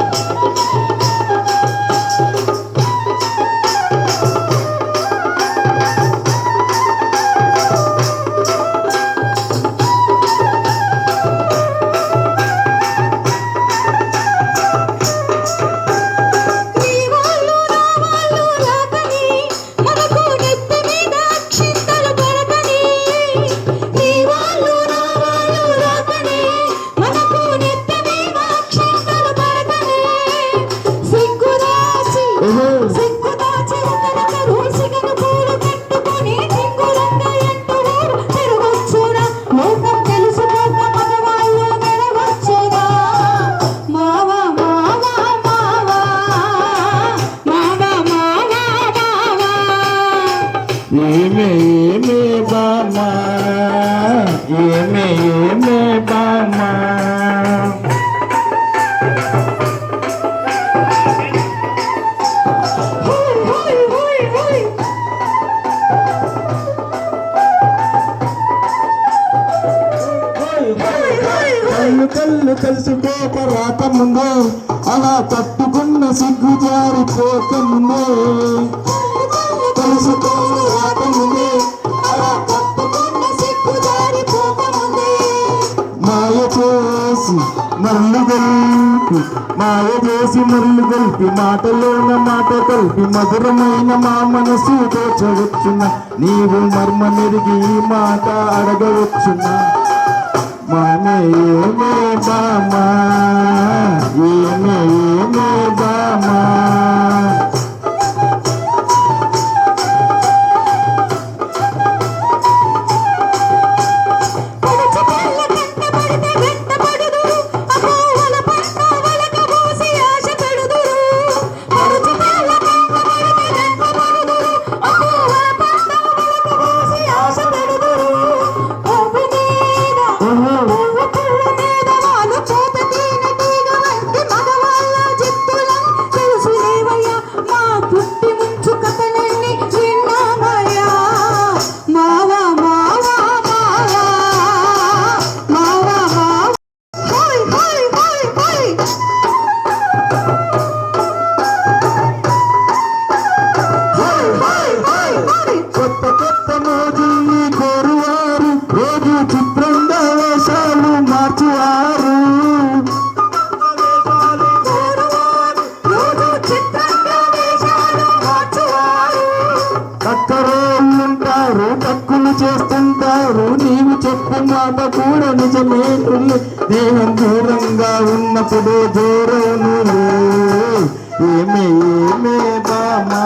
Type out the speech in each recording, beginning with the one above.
Música ఏమే ఏమే బామా? కళ్ళు కళ్ళు కలిసిపోక రాకముందే అలా తట్టుకున్న సిగ్గు జారిపోకముందే కలుసుకోని రాకముందే చేసి మల్లు గల్పి మాయ చేసి మల్లు గల్పి మాటలోన మాట కలిపి మధురమైన మా మనసు తోచవచ్చున నీవు మర్మ మెరిగి మాట అడగవచ్చున. మామే మామా. మాట కూడా నిజమే దేహం దూరంగా ఉన్నప్పుడు జోరవును ఏమే ఏమే బామా?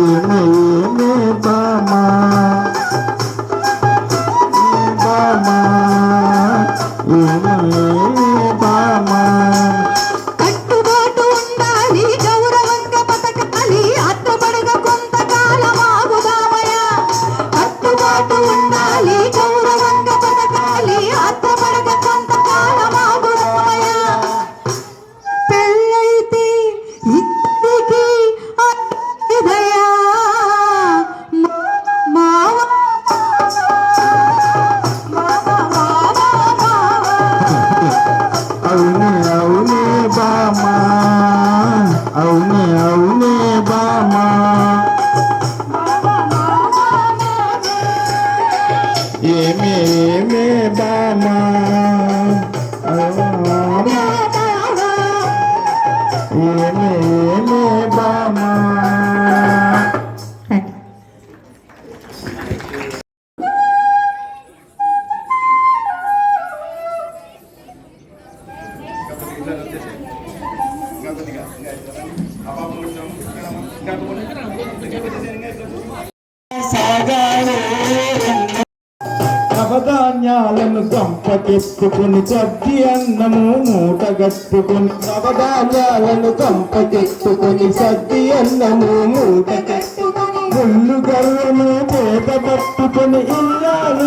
ఏమే ఏమే ఏమే బామా అవునా, ఏమే ఏమే బామా సాగారే నవధాన్యాలను కంపకెత్తుకుని చద్ది అన్నము మూటగట్టుకుని నవధాన్యాలను కంపకెత్తుకుని సద్ది అన్నము మూటగట్టుకుని ముళ్ళు గర్వము చేత పట్టుకుని ఇల్లాలు